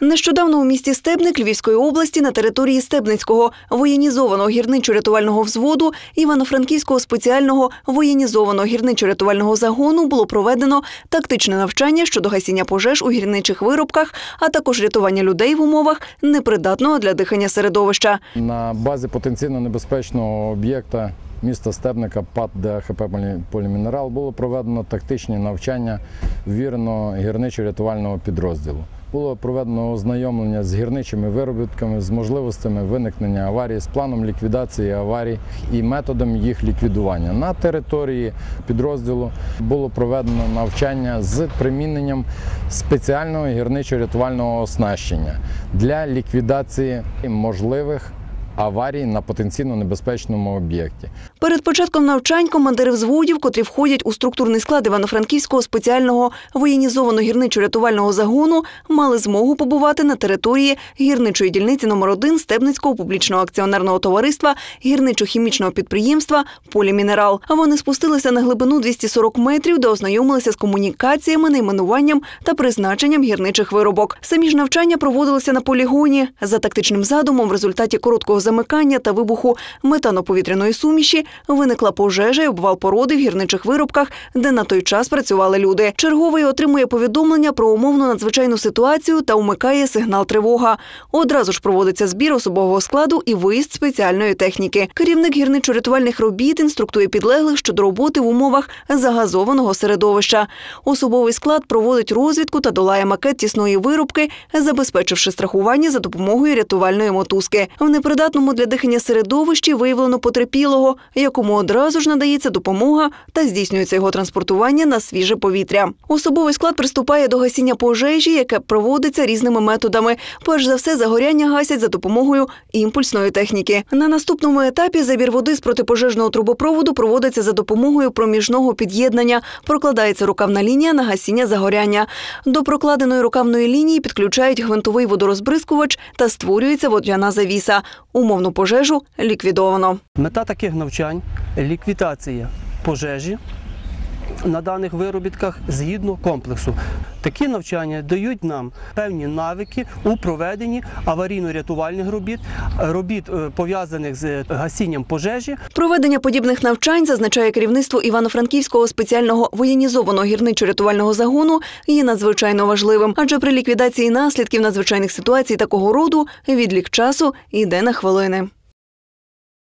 Нещодавно у місті Стебник Львівської області на території Стебницького воєнізованого гірничо-рятувального взводу Івано-Франківського спеціального воєнізованого гірничо-рятувального загону було проведено тактичне навчання щодо гасіння пожеж у гірничих виробках, а також рятування людей в умовах непридатного для дихання середовища. На базі потенційно небезпечного об'єкта міста Стебника ПАД ДХП Полімінерал було проведено тактичні навчання вірного гірничо-рятувального підрозділу. Було проведено ознайомлення з гірничими виробітками, з можливостями виникнення аварії, з планом ліквідації аварій і методом їх ліквідування. На території підрозділу було проведено навчання з приміненням спеціального гірничо-рятувального оснащення для ліквідації можливих аварій на потенційно небезпечному об'єкті. Перед початком навчань командири взводів, котрі входять у структурний склад Івано-Франківського спеціального воєнізованого гірничо-рятувального загону, мали змогу побувати на території гірничої дільниці номер 1 Стебницького публічного акціонерного товариства гірничо-хімічного підприємства Полімінерал. Вони спустилися на глибину 240 метрів, де ознайомилися з комунікаціями, найменуванням та призначенням гірничих виробок. Самі ж навчання проводилися на полігоні за тактичним задумом. В результаті короткого замикання та вибуху метаноповітряної суміші виникла пожежа і обвал породи в гірничих виробках, де на той час працювали люди. Черговий отримує повідомлення про умовну надзвичайну ситуацію та умикає сигнал тривога. Одразу ж проводиться збір особового складу і виїзд спеціальної техніки. Керівник гірничо-рятувальних робіт інструктує підлеглих щодо роботи в умовах загазованого середовища. Особовий склад проводить розвідку та долає макет тісної виробки, забезпечивши страхування за допомогою рятувальної мотузки. В непридатному для дихання середовищі виявлено потерпілого, якому одразу ж надається допомога та здійснюється його транспортування на свіже повітря. Особовий склад приступає до гасіння пожежі, яке проводиться різними методами. Перш за все, загоряння гасять за допомогою імпульсної техніки. На наступному етапі забір води з протипожежного трубопроводу проводиться за допомогою проміжного під'єднання. Прокладається рукавна лінія на гасіння загоряння. До прокладеної рукавної лінії підключають гвинтовий водорозбризкувач та створюється водяна завіса. Умовну пожежу ліквідовано. Мета таких навчань ліквідація пожежі на даних виробітках згідно комплексу. Такі навчання дають нам певні навики у проведенні аварійно-рятувальних робіт, робіт е, пов'язаних з гасінням пожежі, Проведення подібних навчань зазначає керівництво Івано-Франківського спеціального воєнізованого гірничо-рятувального загону є надзвичайно важливим, адже при ліквідації наслідків надзвичайних ситуацій такого роду відлік часу йде на хвилини.